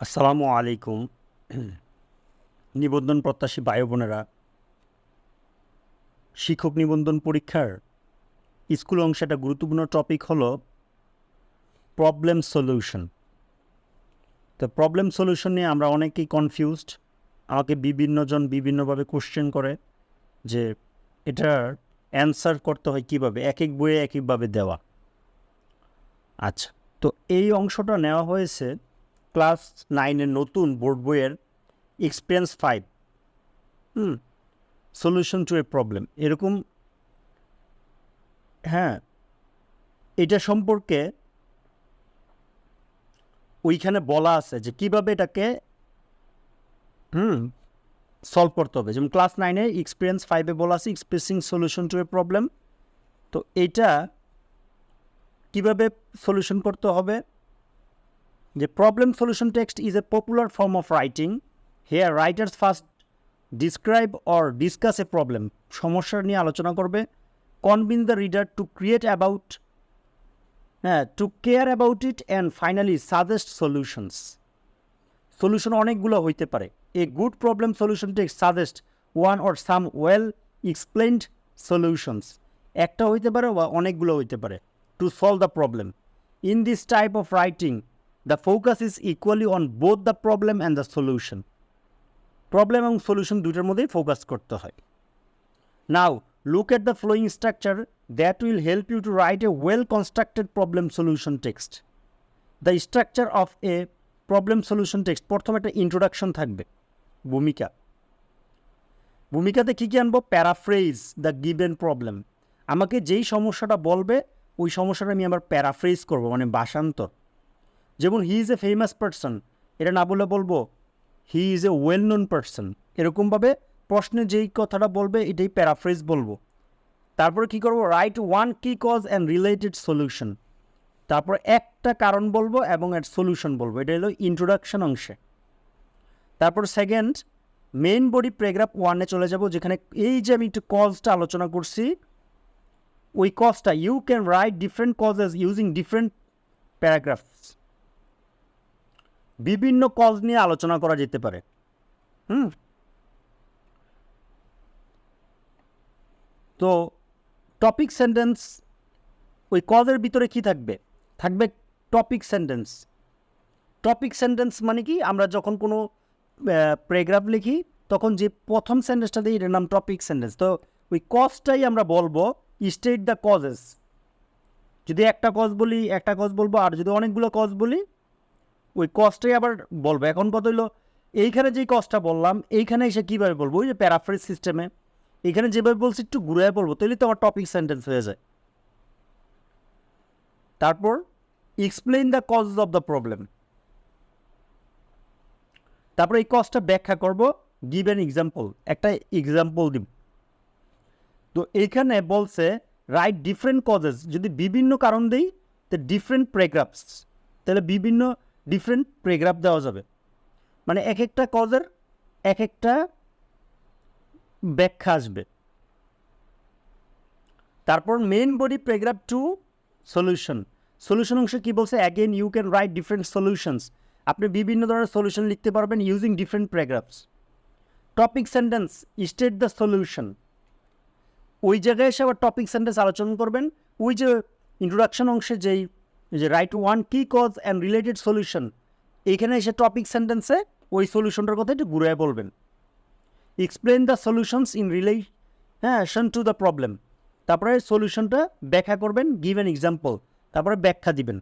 আসসালামু আলাইকুম। নিবন্ধন প্রত্যাশী ভাই বোনেরা, শিক্ষক নিবন্ধন পরীক্ষার স্কুল অংশে একটা গুরুত্বপূর্ণ টপিক হলো প্রবলেম সলিউশন তো প্রবলেম সলিউশন নিয়ে আমরা অনেকেই কনফিউজড আমাকে বিভিন্নজন বিভিন্নভাবে কোশ্চেন করে যে এটার অ্যান্সার করতে হয় কীভাবে, এক এক বইয়ে এক একভাবে দেওয়া। আচ্ছা তো এই অংশটা নেওয়া হয়েছে ক্লাস নাইনের নতুন বোর্ড বইয়ের experience five, hmm, solution to a problem. এরকম হ্যাঁ এটা সম্পর্কে ওইখানে বলা আছে যে কীভাবে এটাকে, হুম, সলভ করতে হবে। যেমন ক্লাস নাইনে এক্সপিরিয়েন্স ফাইভে বলা আছে expressing solution to a problem তো এটা কীভাবে সলিউশন করতে হবে? যে problem solution text is a popular form of writing here writers first describe or discuss a problem সমস্যা নিয়ে আলোচনা করবে convince the reader to create about হ্যাঁ to care about it and finally suggest solutions solution অনেকগুলো হইতে পারে। A good problem solution text suggest one or some well explained solutions একটা হইতে পারে বা অনেকগুলো হইতে পারে। To solve the problem in this type of writing the focus is equally on both the problem and the solution problem এবং solution দুটোর মধ্যেই ফোকাস করতে হয়। Now look at the following structure that will help you to write a well constructed problem solution text the structure of a problem solution text প্রথমে একটা introduction থাকবে, ভূমিকা। ভূমিকাতে কী কী আনব? প্যারাফ্রেজ দ্য গিভেন প্রবলেম আমাকে যেই সমস্যাটা বলবে, ওই সমস্যাটা আমি আবার প্যারাফ্রেজ করব মানে ভাষান্তর। যেমন he is a famous person এটা না বলে বলব he is a well known person এরকমভাবে প্রশ্নে যেই কথাটা বলবে এটাই প্যারাফ্রেজ বলব। তারপরে কী করব? Write one key cause and related solution তারপর একটা কারণ বলব এবং এর সলিউশন বলব, এটা হলো ইন্ট্রোডাকশন অংশে। তারপর সেকেন্ড মেইন বডি প্যারাগ্রাফ ওয়ানে চলে যাব, যেখানে এই যে আমি একটু কজটা আলোচনা করছি, ওই কজটা you can write different causes using different paragraphs বিভিন্ন কজ নিয়ে আলোচনা করা যেতে পারে। হুম? তো টপিক সেন্টেন্স ওই কজের ভিতরে কি থাকবে? থাকবে টপিক সেন্টেন্স টপিক সেন্টেন্স মানে কি? আমরা যখন কোনো প্যারাগ্রাফ লিখি, তখন যে প্রথম সেন্টেন্সটা দিই, এটার নাম টপিক সেন্টেন্স তো ওই কজটাই আমরা বলব স্টেট দ্য কজেস যদি একটা কজ বলি, একটা কজ বলব, আর যদি অনেকগুলো কজ বলি ওই কজটাই আবার বলব। এখন কত হইল, এইখানে যেই কজটা বললাম, এইখানে এসে কীভাবে বলব? ওই যে প্যারাফ্রেজ সিস্টেমে এখানে যেভাবে বলছি একটু ঘুরে বলব তাহলে তো আমার টপিক সেন্টেন্স হয়ে যায়। তারপর explain the cause of the problem তারপর এই কজটা ব্যাখ্যা করব গিভ অ্যান এক্সাম্পল একটা এক্সাম্পল দিব। তো এইখানে বলছে রাইট ডিফারেন্ট কজেস যদি বিভিন্ন কারণ দেই, তো ডিফারেন্ট প্রেগ্রাফস তাহলে বিভিন্ন ডিফারেন্ট প্রেগ্রাফ দেওয়া যাবে। মানে এক একটা কজের এক একটা ব্যাখ্যা আসবে। তারপর main body paragraph two solution solution অংশে কী বলছে? Again you can write different solutions আপনি বিভিন্ন ধরনের সলিউশন লিখতে পারবেন using different paragraphs topic sentence state the solution ওই জায়গায় এসে আবার টপিক সেন্টেন্স আলোচনা করবেন। ওই যে ইন্ট্রোডাকশন অংশে যেই যে write one key cause and related solution এইখানে এসে টপিক সেন্টেন্সে ওই সলিউশনটার কথা একটু ঘুরে বলবেন। Explain the solutions in relation হ্যাঁ টু দ্য প্রবলেম তারপরে সলিউশনটা ব্যাখ্যা করবেন গিভ অ্যান এক্সাম্পল তারপরে ব্যাখ্যা দিবেন।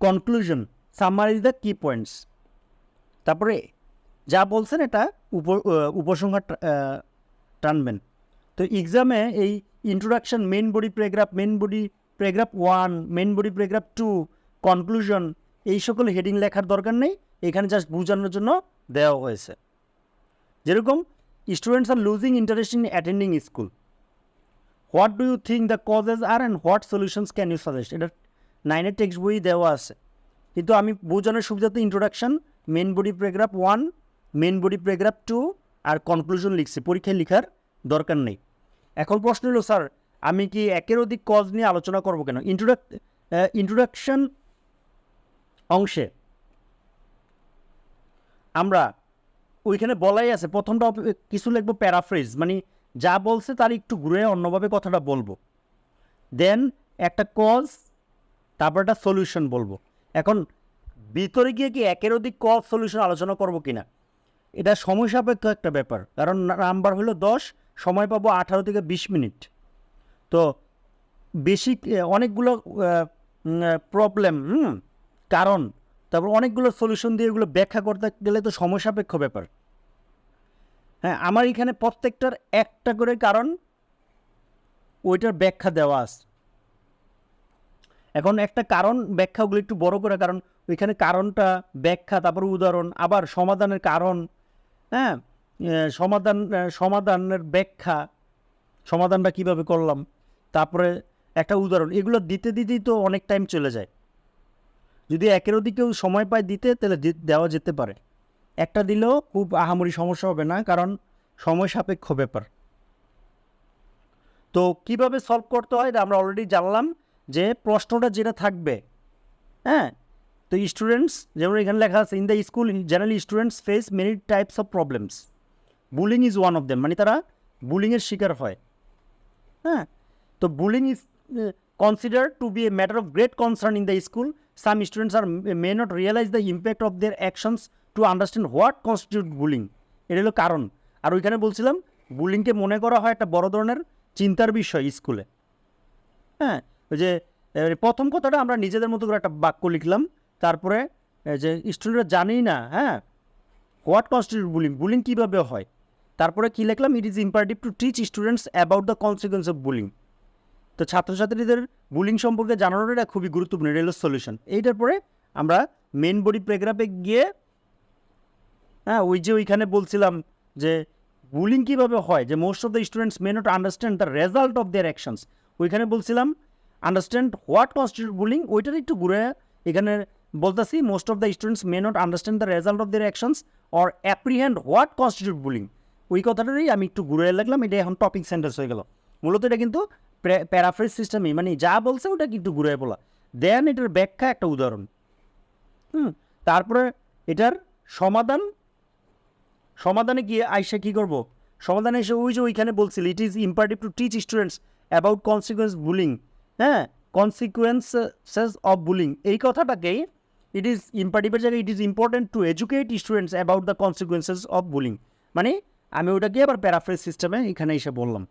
Conclusion summarise the key points তারপরে যা বলছেন এটা উপ উপসংহার টানবেন। তো এক্সামে এই introduction main body paragraph main body paragraph one main body paragraph two, conclusion, এই সকল হেডিং লেখার দরকার নেই। এখানে জাস্ট বোঝানোর জন্য দেওয়া হয়েছে। যেরকম students are losing interest in attending school what do you think the causes are and what solutions can you suggest এটা নাইনের টেক্সট বই দেওয়া আছে। কিন্তু আমি বোঝানোর সুবিধাতে introduction main body paragraph one main body paragraph two আর কনক্লুশন লিখছি। পরীক্ষায় লিখার দরকার নেই। এখন প্রশ্ন হলো, স্যার আমি কি একের অধিক কজ নিয়ে আলোচনা করব কেন? ইন্ট্রোডাক ইন্ট্রোডাকশন অংশে আমরা ওইখানে বলাই আছে, প্রথমটা কিছু লিখব প্যারাফ্রেজ মানে যা বলছে তার একটু ঘুরে অন্যভাবে কথাটা বলব। দেন একটা কজ তারপর একটা সলিউশন বলব। এখন ভিতরে গিয়ে কি একের অধিক কজ সলিউশন আলোচনা করব কিনা? এটা সময় সাপেক্ষ একটা ব্যাপার, কারণ নাম্বার হলো দশ, সময় পাবো আঠারো থেকে বিশ মিনিট। তো বেশি অনেকগুলো প্রবলেম হুম, কারণ, তারপর অনেকগুলো সলিউশন দিয়ে এগুলো ব্যাখ্যা করতে গেলে তো সময় সাপেক্ষ ব্যাপার। হ্যাঁ আমার এখানে প্রত্যেকটার একটা করে কারণ, ওইটার ব্যাখ্যা দেওয়া আছে। এখন একটা কারণ, ব্যাখ্যাগুলো একটু বড় করে, কারণ ওইখানে কারণটা, ব্যাখ্যা, তারপর উদাহরণ, আবার সমাধানের কারণ হ্যাঁ সমাধান সমাধানের ব্যাখ্যা, সমাধানটা কীভাবে করলাম? তারপরে একটা উদাহরণ, এগুলো দিতে দিতেই তো অনেক টাইম চলে যায়। যদি একের অধিকেও সময় পায় দিতে, তাহলে দেওয়া যেতে পারে। একটা দিলেও খুব আহামরি সমস্যা হবে না, কারণ সময় সাপেক্ষ ব্যাপার। তো কীভাবে সলভ করতে হয় আমরা অলরেডি জানলাম যে প্রশ্নটা যেটা থাকবে হ্যাঁ? তো স্টুডেন্টস যেমন এখানে লেখা আছে in the school generally students face many types of problems bullying is one of them মানে তারা বুলিংয়ের শিকার হয় হ্যাঁ? তো bullying is consider to be a matter of great concern in the school some students are may not realise the impact of their actions to understand what constitute bullying এটা হলো কারণ। আর ওইখানে বলছিলাম বুলিংকে মনে করা হয় একটা বড় ধরনের চিন্তার বিষয় স্কুলে। হ্যাঁ যে প্রথম কথাটা আমরা নিজেদের মতো করে একটা বাক্য লিখলাম। তারপরে যে, স্টুডেন্টরা জানেই না হ্যাঁ হোয়াট কনস্টিটিউট বুলিং বুলিং কীভাবে হয়। তারপরে কী লিখলাম it is imperative to teach students about the consequence of bullying তো ছাত্রছাত্রীদের বুলিং সম্পর্কে জানানোর এটা খুবই গুরুত্বপূর্ণ হলো সলিউশন এইটার পরে আমরা মেন বডি প্যারাগ্রাফে গিয়ে হ্যাঁ ওই যে ওইখানে বলছিলাম যে বুলিং কীভাবে হয়, যে most of the students may not understand the result of their actions ওইখানে বলছিলাম আন্ডারস্ট্যান্ড হোয়াট কনস্টিটিউট বুলিং ওইটার একটু ঘুরে এখানে বলতেছি most of the students may not understand the result of their actions or apprehend what constitute bullying ওই কথাটারই আমি একটু ঘুরে লাগলাম এটা এখন টপিক সেন্টেন্স হয়ে গেল। মূলত এটা কিন্তু প্যারাফ্রেজ সিস্টেমই মানে যা বলছে ওটা একটু ঘুরে বলা। দেন এটার ব্যাখ্যা একটা উদাহরণ। হুম, তারপরে এটার সমাধান, সমাধানে গিয়ে আইসা কী করব? সমাধানে এসে ওই যে ওইখানে বলছিল it is imperative to teach students about consequence bullying হ্যাঁ কনসিকুয়েন্সেস অফ বুলিং এই কথাটাকেই ইট ইজ ইম্পারেটিভের জায়গায় it is important to educate students about the consequences of bullying মানে আমি ওটাকে আবার প্যারাফ্রেজ সিস্টেমে এখানে এসে বললাম।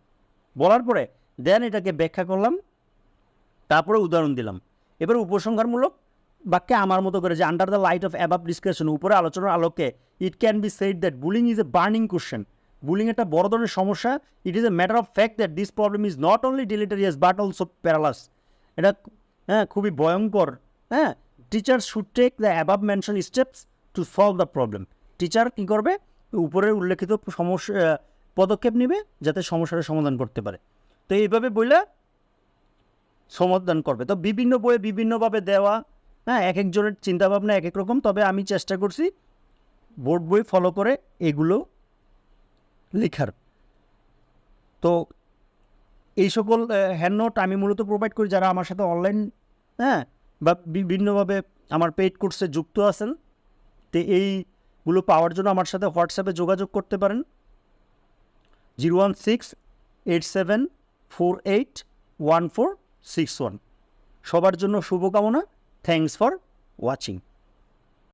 বলার পরে দেন এটাকে ব্যাখ্যা করলাম, তারপরে উদাহরণ দিলাম। এবার উপসংহারমূলক বাক্যে আমার মতো করে যে under the light of above discussion উপরে আলোচনার আলোকে it can be said that bullying is a burning question bullying একটা বড় ধরনের সমস্যা। It is a matter of fact that this problem is not only deleterious but also perilous এটা হ্যাঁ খুবই ভয়ঙ্কর। হ্যাঁ teacher should take the above mention steps to solve the problem teacher কী করবে? উপরের উল্লেখিত সমস্যা, পদক্ষেপ নেবে, যাতে সমস্যার সমাধান করতে পারে। তো এইভাবে বইলে সমাধান করবে। তো বিভিন্ন বইয়ে বিভিন্নভাবে দেওয়া হ্যাঁ এক একজনের চিন্তাভাবনা এক এক রকম তবে আমি চেষ্টা করছি বোর্ড বই ফলো করে এগুলো লেখার। তো এই সকল হ্যান্ড নোট আমি মূলত প্রোভাইড করি যারা আমার সাথে অনলাইন হ্যাঁ বা বিভিন্নভাবে আমার পেইড কোর্সে যুক্ত আছেন। তো এইগুলো পাওয়ার জন্য আমার সাথে হোয়াটসঅ্যাপে যোগাযোগ করতে পারেন। Zero one six eight seven four eight one four six one সবার জন্য শুভকামনা। Thanks for watching